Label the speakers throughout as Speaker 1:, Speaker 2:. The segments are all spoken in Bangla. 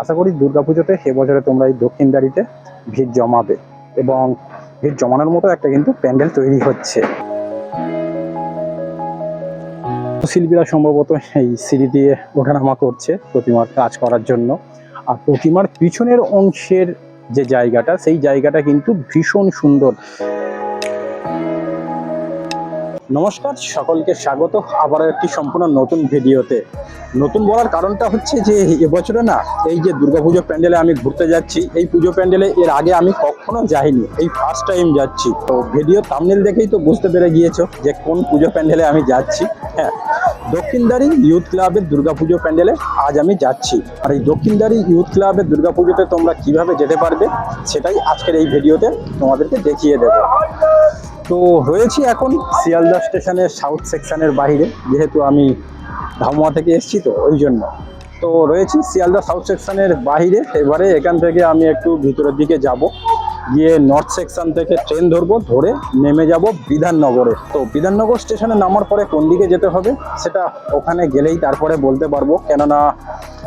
Speaker 1: আশা করি দুর্গাপুজোতে বছরে তোমরা এই দক্ষিণদারিতে ভিড় জমাবে এবং ভিড় জমানোর মতো একটা কিন্তু প্যান্ডেল তৈরি হচ্ছে। শিল্পীরা সম্ভবত এই সিঁড়ি দিয়ে ওঠানামা করছে প্রতিমার কাজ করার জন্য। আর প্রতিমার পিছনের অংশের যে জায়গাটা, সেই জায়গাটা কিন্তু ভীষণ সুন্দর। নমস্কার, সকলকে স্বাগত। আবার একটি সম্পূর্ণ নতুন ভিডিওতে। নতুন বলার কারণটা হচ্ছে যে, এবছরে না, এই যে দুর্গাপুজো প্যান্ডেলে আমি ঘুরতে যাচ্ছি, এই পুজো প্যান্ডেলে এর আগে আমি কখনো যাইনি, এই ফার্স্ট টাইম যাচ্ছি। তো ভিডিও থামনেল দেখেই তো বুঝতে পেরে গিয়েছো যে, কোন পুজো প্যান্ডেলে আমি যাচ্ছি। হ্যাঁ দক্ষিণদারি ইউথ ক্লাবের দুর্গাপুজো প্যান্ডেলে আজ আমি যাচ্ছি। আর এই দক্ষিণদারি ইউথ ক্লাবের দুর্গাপুজোতে তোমরা কীভাবে যেতে পারবে, সেটাই আজকের এই ভিডিওতে তোমাদেরকে দেখিয়ে দেবো। তো রয়েছি এখন শিয়ালদা স্টেশনের সাউথ সেকশনের বাইরে, যেহেতু আমি ধামুয়া থেকে এসেছি তো, ওই জন্য। তো রয়েছি শিয়ালদা সাউথ সেকশনের বাইরে, এবারে এখান থেকে আমি একটু ভিতরের দিকে যাব। গিয়ে নর্থ সেকশন থেকে ট্রেন ধরবো, ধরে নেমে যাব বিধাননগরে। তো বিধাননগর স্টেশনে নামার পরে কোন দিকে যেতে হবে, সেটা ওখানে গেলেই তারপরে বলতে পারব। কেননা,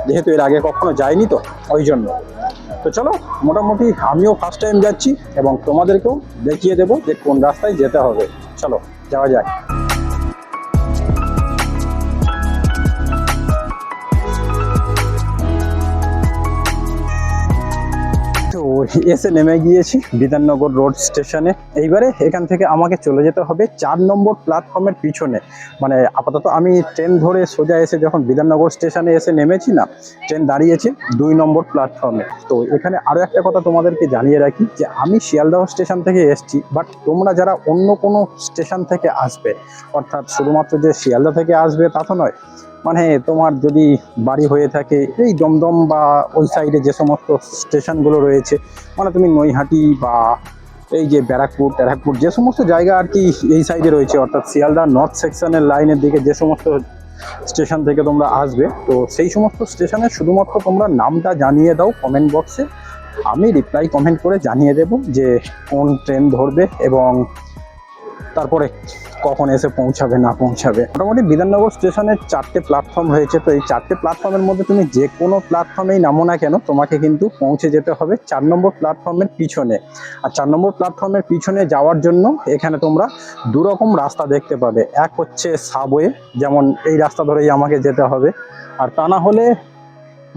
Speaker 1: যেহেতু এর আগে কখনো যায়নি তো, ওই জন্য। তো চলো, মোটামুটি আমিও ফার্স্ট টাইম যাচ্ছি এবং তোমাদেরকেও দেখিয়ে দেবো যে কোন রাস্তায় যেতে হবে। চলো, যাওয়া যাক। এসে নেমে গিয়েছি, বিধাননগর রোড স্টেশনে। এইবারে এখান থেকে আমাকে চলে যেতে হবে চার নম্বর প্ল্যাটফর্মের পিছনে। মানে আপাতত আমি ট্রেন ধরে সোজা এসে যখন বিধাননগর স্টেশনে এসে নেমেছি না, ট্রেন দাঁড়িয়েছে দুই নম্বর প্ল্যাটফর্মে। তো এখানে আরও একটা কথা তোমাদেরকে জানিয়ে রাখি যে, আমি শিয়ালদহ স্টেশন থেকে এসেছি বাট তোমরা যারা অন্য কোনো স্টেশন থেকে আসবে, অর্থাৎ শুধুমাত্র যে শিয়ালদা থেকে আসবে তা তো নয় মানে তোমার যদি বাড়ি হয়ে থাকে, এই দমদম বা ওই সাইডে যে সমস্ত স্টেশনগুলো রয়েছে মানে তুমি নৈহাটি বা এই যে ব্যারাকপুর, ট্যারাকপুর, যে সমস্ত জায়গা আর কি এই সাইডে রয়েছে, অর্থাৎ শিয়ালদা নর্থ সেকশনের লাইনের দিকে যে সমস্ত স্টেশন থেকে তোমরা আসবে, তো সেই সমস্ত স্টেশনে শুধুমাত্র তোমরা নামটা জানিয়ে দাও কমেন্ট বক্সে আমি রিপ্লাই কমেন্ট করে জানিয়ে দেব যে কোন ট্রেন ধরবে এবং তারপরে কখন এসে পৌঁছাবে, না পৌঁছাবে। মোটামুটি বিধাননগর স্টেশনের চারটে প্ল্যাটফর্ম হয়েছে। তো এই চারটে প্ল্যাটফর্মের মধ্যে তুমি যে কোনো প্ল্যাটফর্মেই নামো না কেন, তোমাকে কিন্তু পৌঁছে যেতে হবে চার নম্বর প্ল্যাটফর্মের পিছনে। আর চার নম্বর প্ল্যাটফর্মের পিছনে যাওয়ার জন্য এখানে তোমরা দু রকম রাস্তা দেখতে পাবে। এক হচ্ছে সাবওয়ে যেমন এই রাস্তা ধরেই আমাকে যেতে হবে। আর তা না হলে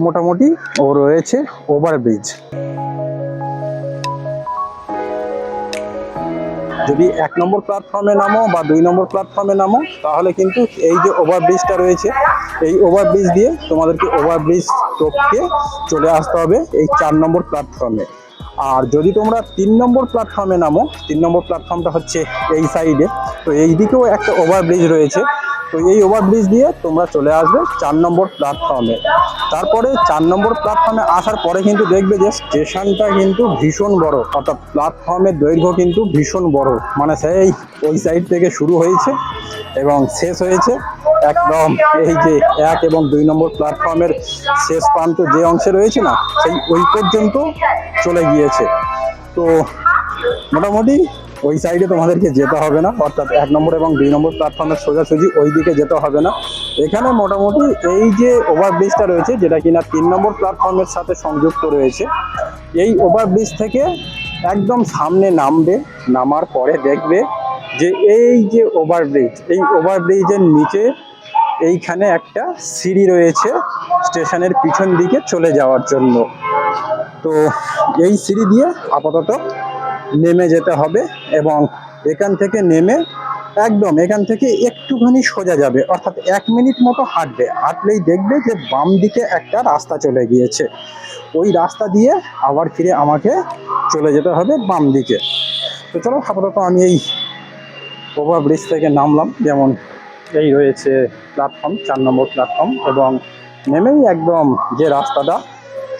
Speaker 1: মোটামুটি ও রয়েছে ওভারব্রিজ যদি এক নম্বর প্ল্যাটফর্মে নামো বা দুই নম্বর প্ল্যাটফর্মে নামো, তাহলে কিন্তু এই যে ওভারব্রিজটা রয়েছে, এই ওভারব্রিজ দিয়ে তোমাদেরকে ওভারব্রিজ টপকে চলে আসতে হবে এই চার নম্বর প্ল্যাটফর্মে আর যদি তোমরা তিন নম্বর প্ল্যাটফর্মে নামো, তিন নম্বর প্ল্যাটফর্মটা হচ্ছে এই সাইডে তো এই দিকেও একটা ওভারব্রিজ রয়েছে, তো এই ওভারব্রিজ দিয়ে তোমরা চলে আসবে চার নম্বর প্ল্যাটফর্মে তারপরে চার নম্বর প্ল্যাটফর্মে আসার পরে কিন্তু দেখবে যে স্টেশনটা কিন্তু ভীষণ বড়। অর্থাৎ প্ল্যাটফর্মের দৈর্ঘ্য কিন্তু ভীষণ বড়। মানে সেই ওই সাইড থেকে শুরু হয়েছে এবং শেষ হয়েছে একদম এই যে এক এবং দুই নম্বর প্ল্যাটফর্মের শেষ প্রান্ত যে অংশে রয়েছে না, সেই ওই পর্যন্ত চলে গিয়েছে। তো মোটামুটি ওই সাইডে তোমাদেরকে যেতে হবে না, অর্থাৎ এক নম্বর এবং দুই নম্বর প্ল্যাটফর্মের সোজাসুজি ওই দিকে যেতে হবে না। এখানে মোটামুটি এই যে ওভারব্রিজটা রয়েছে, যেটা কিনা তিন নম্বর প্ল্যাটফর্মের সাথে সংযুক্ত রয়েছে, এই ওভারব্রিজ থেকে একদম সামনে নামবে, নামার পরে দেখবে যে এই যে ওভারব্রিজ এই ওভারব্রিজের নিচে এইখানে একটা সিঁড়ি রয়েছে স্টেশনের পিছন দিকে চলে যাওয়ার জন্য। তো এই সিঁড়ি দিয়ে আপাতত নেমে যেতে হবে এবং এখান থেকে নেমে একদম এখান থেকে একটুখানি সোজা যাবে। অর্থাৎ এক মিনিট মতো হাঁটবে। হাঁটলেই দেখবে যে বাম দিকে একটা রাস্তা চলে গিয়েছে। ওই রাস্তা দিয়ে আবার ফিরে আমাকে চলে যেতে হবে বাম দিকে। তো চলো, আপাতত আমি এই ওভারব্রিজ থেকে নামলাম। যেমন এই রয়েছে প্ল্যাটফর্ম, চার নম্বর প্ল্যাটফর্ম এবং নেমেই একদম যে রাস্তাটা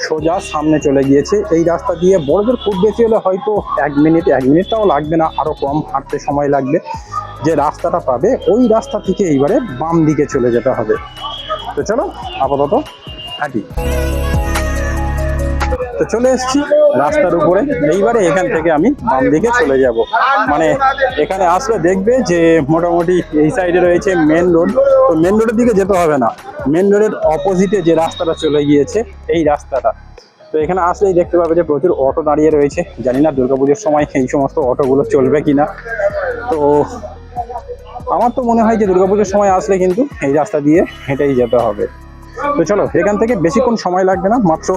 Speaker 1: সোজা সামনে চলে গিয়েছে। এই রাস্তা দিয়ে বড়দের খুব বেশি হলে হয়তো এক মিনিট, এক মিনিটটাও লাগবে না আরও কম হাঁটতে সময় লাগবে। যে রাস্তাটা পাবে, ওই রাস্তা থেকে এইবারে বাম দিকে চলে যেতে হবে। তো চলো, আপাতত হাঁটি। তো চলে এসেছি রাস্তার উপরে। এইবারে এখান থেকে আমি বাম দিকে চলে যাব। মানে এখানে আসলে দেখবে যে মোটামুটি এই সাইডে রয়েছে মেন রোড। তো মেন রোডের দিকে যেতে হবে না। মেন রোডের অপোজিটে যে রাস্তাটা চলে গিয়েছে, এই রাস্তাটা। তো এখানে আসলেই দেখতে পাবে যে প্রচুর অটো দাঁড়িয়ে রয়েছে। জানি না দুর্গাপুজোর সময় এই সমস্ত অটোগুলো চলবে কিনা। তো আমার তো মনে হয় যে দুর্গাপুজোর সময় আসলে কিন্তু এই রাস্তা দিয়ে হেঁটেই যেতে হবে। তো চলো, এখান থেকে বেশিক্ষণ সময় লাগবে না, মাত্র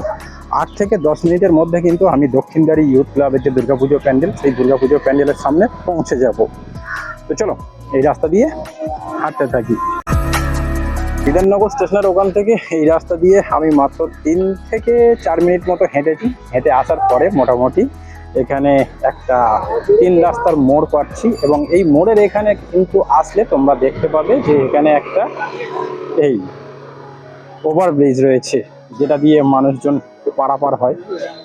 Speaker 1: আট থেকে দশ মিনিটের মধ্যে কিন্তু আমি দক্ষিণদারি ইউথ ক্লাবের যে দুর্গাপুজো প্যান্ডেল, সেই দুর্গাপুজো প্যান্ডেলের সামনে পৌঁছে যাব। তো চলো, এই রাস্তা দিয়ে হাঁটতে থাকি। বিধাননগর স্টেশনের ওখান থেকে এই রাস্তা দিয়ে আমি মাত্র তিন থেকে চার মিনিট মতো হেঁটেছি। হেঁটে আসার পরে মোটামুটি এখানে একটা তিন রাস্তার মোড় পাচ্ছি এবং এই মোড়ের এখানে কিন্তু আসলে তোমরা দেখতে পাবে যে এখানে একটা এই ওভারব্রিজ রয়েছে, যেটা দিয়ে মানুষজন পারাপার হয়।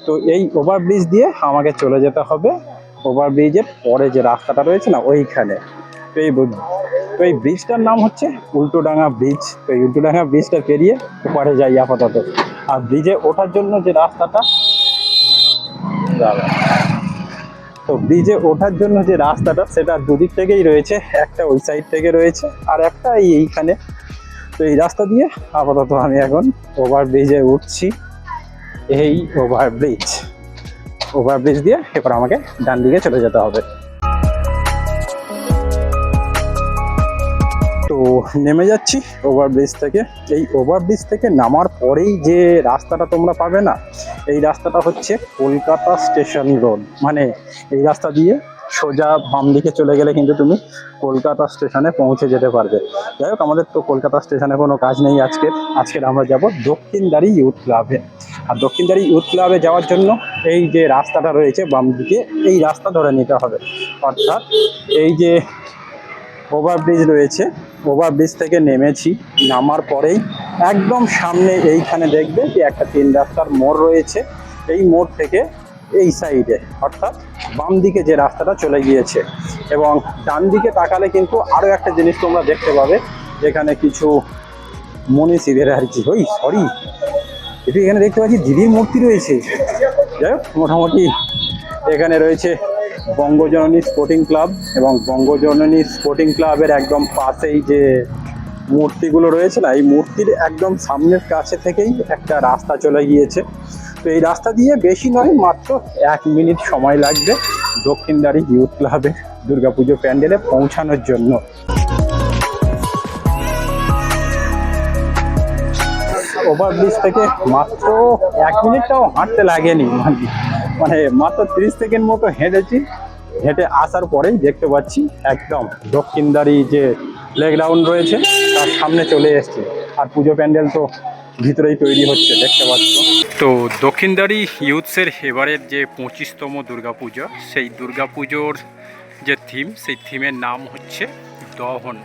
Speaker 1: তো এই ওভারব্রিজ দিয়ে আমাকে চলে যেতে হবে। ওভারব্রিজের পরে যে রাস্তাটা রয়েছে না, ওইখানে। তো এই তো এই ব্রিজটার নাম হচ্ছে উল্টোডাঙ্গা ব্রিজ তো এই উল্টোডাঙ্গা ব্রিজটা পেরিয়ে ওপারে যাই আপাতত। আর ব্রিজে ওঠার জন্য যে রাস্তাটা। তো ব্রিজে ওঠার জন্য যে রাস্তাটা, সেটা দুদিক থেকেই রয়েছে। একটা ওই সাইড থেকে রয়েছে, আর একটা এই এইখানে। তো এই রাস্তা দিয়ে আপাতত আমি এখন ওভার ব্রিজে উঠছি। এই ওভারব্রিজ ওভারব্রিজ ওভার ব্রিজ দিয়ে এবার আমাকে ডান দিকে চলে যেতে হবে। তো নেমে যাচ্ছি ওভারব্রিজ থেকে। এই ওভারব্রিজ থেকে নামার পরেই যে রাস্তাটা তোমরা পাবে না, এই রাস্তাটা হচ্ছে কলকাতা স্টেশন রোড মানে এই রাস্তা দিয়ে সোজা বাম দিকে চলে গেলে কিন্তু তুমি কলকাতা স্টেশনে পৌঁছে যেতে পারবে। যাই হোক, আমাদের তো কলকাতা স্টেশনে কোনো কাজ নেই আজকে। আজকের আমরা যাব দক্ষিণদারি ইউথ ক্লাবে। আর দক্ষিণদারি ইউথ ক্লাবে যাওয়ার জন্য এই যে রাস্তাটা রয়েছে বাম দিকে, এই রাস্তা ধরে নিতে হবে। অর্থাৎ এই যে ওভারব্রিজ রয়েছে, ওভারব্রিজ থেকে নেমেছি। নামার পরেই একদম সামনে এইখানে দেখবে যে একটা তিন রাস্তার মোড় রয়েছে। এই মোড় থেকে এই সাইডে, অর্থাৎ বাম দিকে যে রাস্তাটা চলে গিয়েছে। এবং ডান দিকে তাকালে কিন্তু আরও একটা জিনিস তোমরা দেখতে পাবে, যেখানে কিছু মনীষীদের আর কি। ওই সরি একটু এখানে দেখতে পাচ্ছি দিদির মূর্তি রয়েছে। যাই হোক, মোটামুটি এখানে রয়েছে বঙ্গজননী স্পোর্টিং ক্লাব এবং বঙ্গজননী স্পোর্টিং ক্লাবের একদম পাশেই যে মূর্তিগুলো রয়েছে না, এই মূর্তির একদম সামনের কাছে থেকেই একটা রাস্তা চলে গিয়েছে। তো এই রাস্তা দিয়ে বেশি নয়, মাত্র এক মিনিট সময় লাগবে দক্ষিণদারি ইউথ ক্লাবে দুর্গাপুজো প্যান্ডেলে পৌঁছানোর জন্য। ওভারব্রিজ থেকে মাত্র এক মিনিটটাও হাঁটতে লাগেনি মানে- মাত্র তিরিশ সেকেন্ড মতো হেঁটেছি। হেঁটে আসার পরেই দেখতে পাচ্ছি একদম দক্ষিণদারি যে প্লেগ্রাউন্ড রয়েছে, তার সামনে চলে এসছে। আর পুজো প্যান্ডেল তো ভিতরেই তৈরি হচ্ছে, দেখতে পাচ্ছ। তো দক্ষিণদারি ইউথসের এবারের যে পঁচিশতম দুর্গাপুজো, সেই দুর্গাপুজোর যে থিম সেই থিমের নাম হচ্ছে দহন।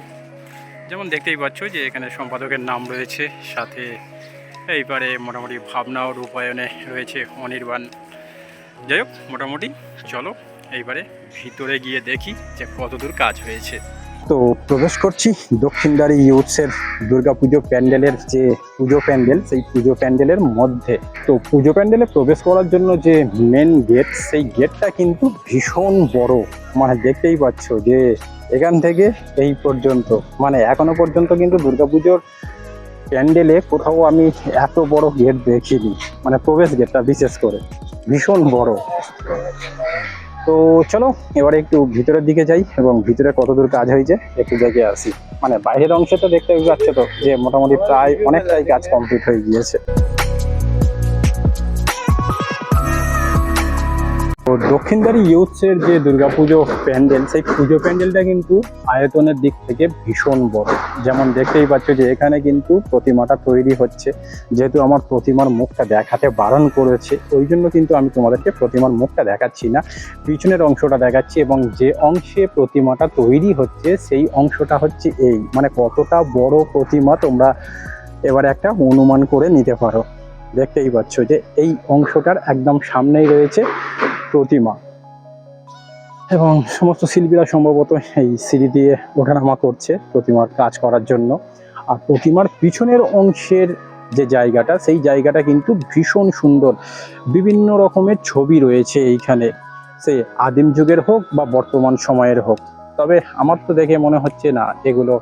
Speaker 1: যেমন দেখতেই পাচ্ছ যে এখানে সম্পাদকের নাম রয়েছে, সাথে এইবারে মোটামুটি ভাবনা ও রূপায়ণে রয়েছে অনির্বাণ। যাই হোক, মোটামুটি চলো, এইবারে ভিতরে গিয়ে দেখি যে কতদূর কাজ হয়েছে। তো প্রবেশ করছি। দক্ষিণদারি ইউথসের দুর্গাপুজো প্যান্ডেলের যে পুজো প্যান্ডেল, সেই পুজো প্যান্ডেলের মধ্যে। তো পুজো প্যান্ডেলে প্রবেশ করার জন্য যে মেন গেট সেই গেটটা কিন্তু ভীষণ বড়। মানে দেখতেই পাচ্ছ যে এখান থেকে এই পর্যন্ত মানে এখনও পর্যন্ত কিন্তু দুর্গাপুজোর প্যান্ডেলে কোথাও আমি এত বড় গেট দেখিনি। মানে প্রবেশ গেটটা বিশেষ করে। ভীষণ বড়। তো চলো, এবারে একটু ভিতরের দিকে যাই এবং ভিতরে কতদূর কাজ হয়েছে একটু দেখে আসি। মানে বাইরের অংশে তো দেখতে পাচ্ছ তো যে মোটামুটি প্রায় অনেকটাই কাজ কমপ্লিট হয়ে গিয়েছে। তো দক্ষিণদারি ইউথসের যে দুর্গাপুজো প্যান্ডেল, সেই পুজো প্যান্ডেলটা কিন্তু আয়তনের দিক থেকে ভীষণ বড়। যেমন দেখতেই পাচ্ছ যে এখানে কিন্তু প্রতিমাটা তৈরি হচ্ছে। যেহেতু আমার প্রতিমার মুখটা দেখাতে বারণ করেছে, ওই জন্য কিন্তু আমি তোমাদেরকে প্রতিমার মুখটা দেখাচ্ছি না। পিছনের অংশটা দেখাচ্ছি এবং যে অংশে প্রতিমাটা তৈরি হচ্ছে, সেই অংশটা হচ্ছে এই। মানে কতটা বড় প্রতিমা তোমরা এবারে একটা অনুমান করে নিতে পারো। দেখতেই পাচ্ছ যে এই অংশটার একদম সামনেই রয়েছে। প্রতিমা। এবং সমস্ত শিল্পীরা সম্ভবত এই সিঁড়ি দিয়ে ওঠানামা করছে প্রতিমার কাজ করার জন্য। আর প্রতিমার পিছনের অংশের যে জায়গাটা, সেই জায়গাটা কিন্তু ভীষণ সুন্দর। বিভিন্ন রকমের ছবি রয়েছে এইখানে। সে আদিম যুগের হোক বা বর্তমান সময়ের হোক। তবে আমার তো দেখে মনে হচ্ছে না, এগুলো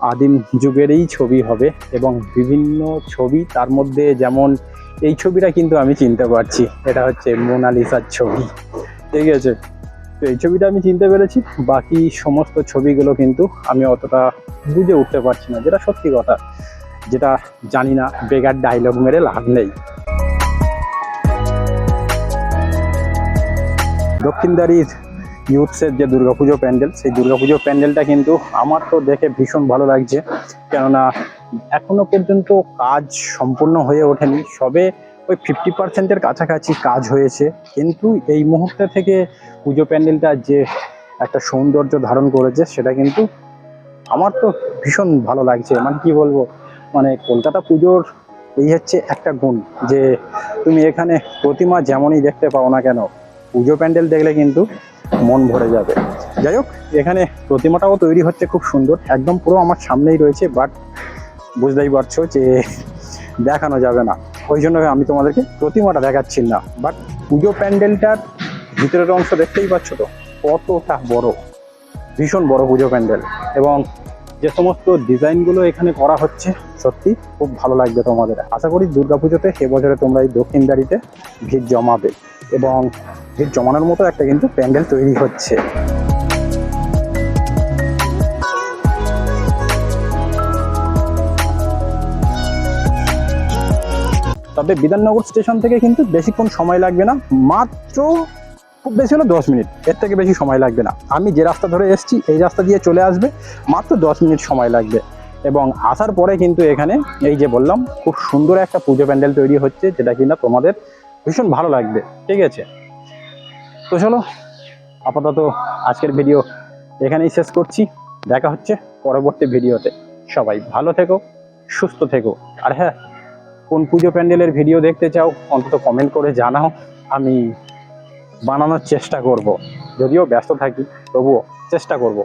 Speaker 1: আদিম যুগেরই ছবি হবে এবং বিভিন্ন ছবি তার মধ্যে যেমন এই ছবিটা কিন্তু আমি চিনতে পারছি। এটা হচ্ছে মোনালিসার ছবি। ঠিক আছে? তো এই ছবিটা আমি চিনতে পেরেছি। বাকি সমস্ত ছবিগুলো কিন্তু আমি অতটা বুঝে উঠতে পারছি না, যেটা সত্যি কথা। যেটা জানি না বেগার ডায়লগ মেরে লাভ নেই। দক্ষিণদারির ইউথসের যে দুর্গাপুজো প্যান্ডেল, সেই দুর্গাপুজো প্যান্ডেলটা কিন্তু আমার তো দেখে ভীষণ ভালো লাগছে। কেননা এখনও পর্যন্ত কাজ সম্পূর্ণ হয়ে ওঠেনি। সবে ওই ফিফটি পার্সেন্টের কাছাকাছি কাজ হয়েছে। কিন্তু এই মুহূর্তে থেকে পুজো প্যান্ডেলটা যে একটা সৌন্দর্য ধারণ করেছে, সেটা কিন্তু আমার তো ভীষণ ভালো লাগছে। মানে কি বলব? মানে কলকাতা পুজোর এই হচ্ছে একটা গুণ যে তুমি এখানে প্রতিমা যেমনই দেখতে পাও না কেন, পুজো প্যান্ডেল দেখলে কিন্তু মন ভরে যাবে। যাই হোক, এখানে প্রতিমাটাও তৈরি হচ্ছে খুব সুন্দর। একদম পুরো আমার সামনেই রয়েছে বাট বুঝতেই পারছ যে দেখানো যাবে না। ওই জন্য আমি তোমাদেরকে প্রতিমাটা দেখাচ্ছি না। বাট পুজো প্যান্ডেলটার ভিতরের অংশ দেখতেই পাচ্ছ তো, কতটা বড়। ভীষণ বড় পুজো প্যান্ডেল। এবং যে সমস্ত ডিজাইনগুলো এখানে করা হচ্ছে, সত্যি খুব ভালো লাগবে তোমাদের। আশা করি দুর্গাপুজোতে এবছরে তোমরা এই দক্ষিণদারিতে ভিড় জমাবে। এবং ভিড় জমানোর মতো একটা কিন্তু প্যান্ডেল তৈরি হচ্ছে। তবে বিধাননগর স্টেশন থেকে কিন্তু বেশিক্ষণ সময় লাগবে না, মাত্র খুব বেশি হলো দশ মিনিট। এর থেকে বেশি সময় লাগবে না। আমি যে রাস্তা ধরে এসেছি, এই রাস্তা দিয়ে চলে আসবে, মাত্র দশ মিনিট সময় লাগবে। এবং আসার পরে কিন্তু এখানে এই যে বললাম, খুব সুন্দর একটা পুজো প্যান্ডেল তৈরি হচ্ছে, যেটা কিনা তোমাদের ভীষণ ভালো লাগবে, ঠিক আছে? তো চলো আপাতত আজকের ভিডিও এখানেই শেষ করছি, দেখা হচ্ছে পরবর্তী ভিডিওতে সবাই ভালো থেকো, সুস্থ থেকো। আর হ্যাঁ কোন পুজো প্যান্ডেলের ভিডিও দেখতে চাও, অন্তত কমেন্ট করে জানাও, আমি বানানোর চেষ্টা করব। যদিও ব্যস্ত থাকি, তবুও চেষ্টা করব।